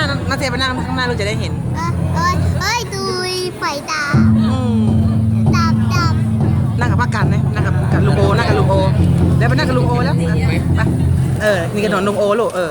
น้าลูกจะได้เห็น เอ้ยเอ้ยเอ้ยดูไฟตาอืมดำดนั่งกับป้ากันนะนั่งกับกับลุงโอนั่งกับลุงโอแล้วไปนั่งกับลุงโอแล้วอะไปเออนี่กระถนนลุงโอลูกเออ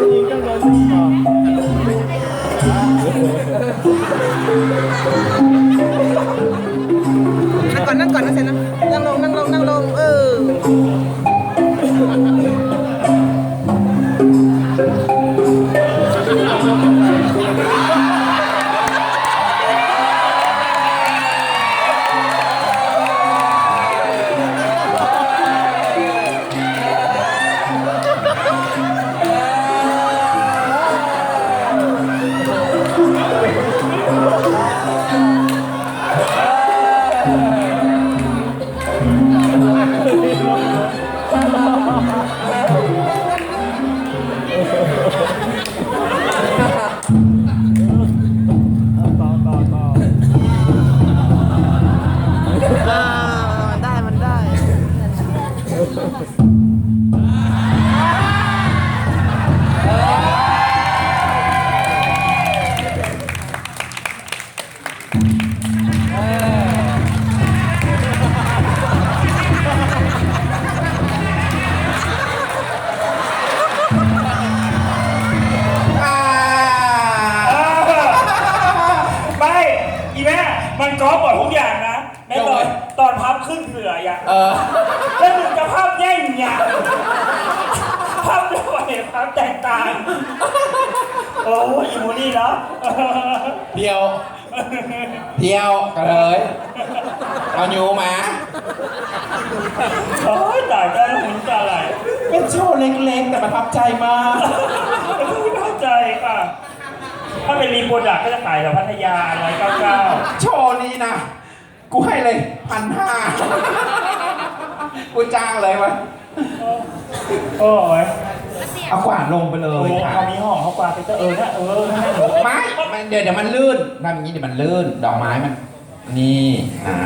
นั่งก่อนนั่งก่อนนะเซนนะนั่งลง ด้วยภาพแตกต่าง โอ้ยอีโมนี่เนาะเดียว เดียวกันเลยเอาอยู่มา โอ้ยตายได้หุ่นตาไหลเป็นโชว์เล็กๆ แต่ประทับใจมาก ไม่เข้าใจค่ะ ถ้าเป็นรีโปรดักก็จะขายแถวพัทยาร้อยเก้าเก้าโชว์นี้นะ กูให้เลยพันห้ากูจ้างเลยวะโอ้ย เอาขวานลงไปเลโอ้ยยค่ะเอามีห้องเขากวาดไปเตอเออนะเออนะหนูไม่มันเดี๋ยวเดี๋ยวมันลื่นทำอย่างนี้เดี๋ยวมันลื่น ดอกไม้มัน นี่อ่า